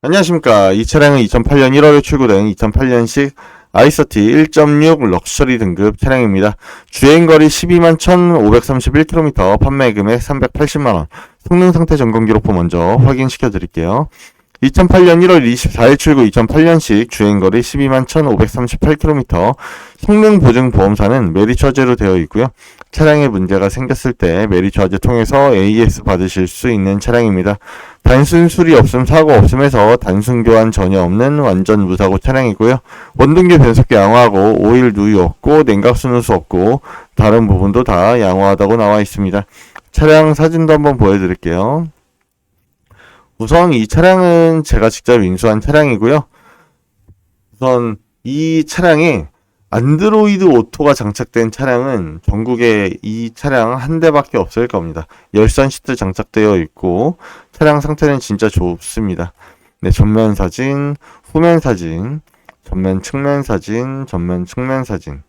안녕하십니까. 이 차량은 2008년 1월에 출고된 2008년식 아이서티 1.6 럭셔리 등급 차량입니다. 주행거리 12만 1,531km, 판매 금액 380만원, 성능 상태 점검 기록부 먼저 확인시켜 드릴게요. 2008년 1월 24일 출고 2008년식 주행거리 12만 1,538km, 성능 보증 보험사는 메리 처제로 되어 있고요. 차량에 문제가 생겼을 때 메리 처제 통해서 AS 받으실 수 있는 차량입니다. 단순 수리 없음 사고 없음에서 단순 교환 전혀 없는 완전 무사고 차량이고요. 원동기 변속기 양호하고 오일 누유 없고 냉각 순누수 없고 다른 부분도 다 양호하다고 나와 있습니다. 차량 사진도 한번 보여드릴게요. 우선 이 차량은 제가 직접 인수한 차량이고요. 우선 이 차량이 안드로이드 오토가 장착된 차량은 전국에 이 차량 한 대밖에 없을 겁니다. 열선 시트 장착되어 있고 차량 상태는 진짜 좋습니다. 네, 전면 사진, 후면 사진, 전면 측면 사진, 전면 측면 사진,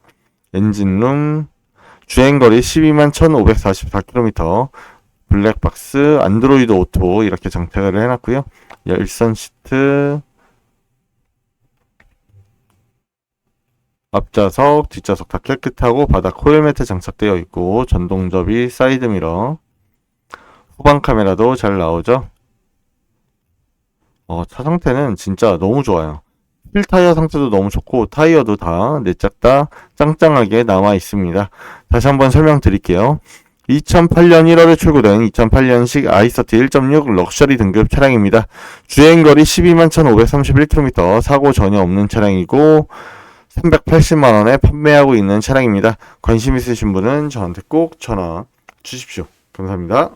엔진룸, 주행거리 12만 1,544km, 블랙박스, 안드로이드 오토 이렇게 장착을 해놨고요. 열선 시트, 앞좌석, 뒷좌석 다 깨끗하고 바닥 코일 매트 장착되어 있고 전동 접이 사이드 미러, 후방 카메라도 잘 나오죠. 어, 차 상태는 진짜 너무 좋아요. 휠 타이어 상태도 너무 좋고 타이어도 다 내짝 다 짱짱하게 남아 있습니다. 다시 한번 설명드릴게요. 2008년 1월에 출고된 2008년식 아이서티 1.6 럭셔리 등급 차량입니다. 주행거리 12만 1,531km, 사고 전혀 없는 차량이고 380만원에 판매하고 있는 차량입니다. 관심 있으신 분은 저한테 꼭 전화 주십시오. 감사합니다.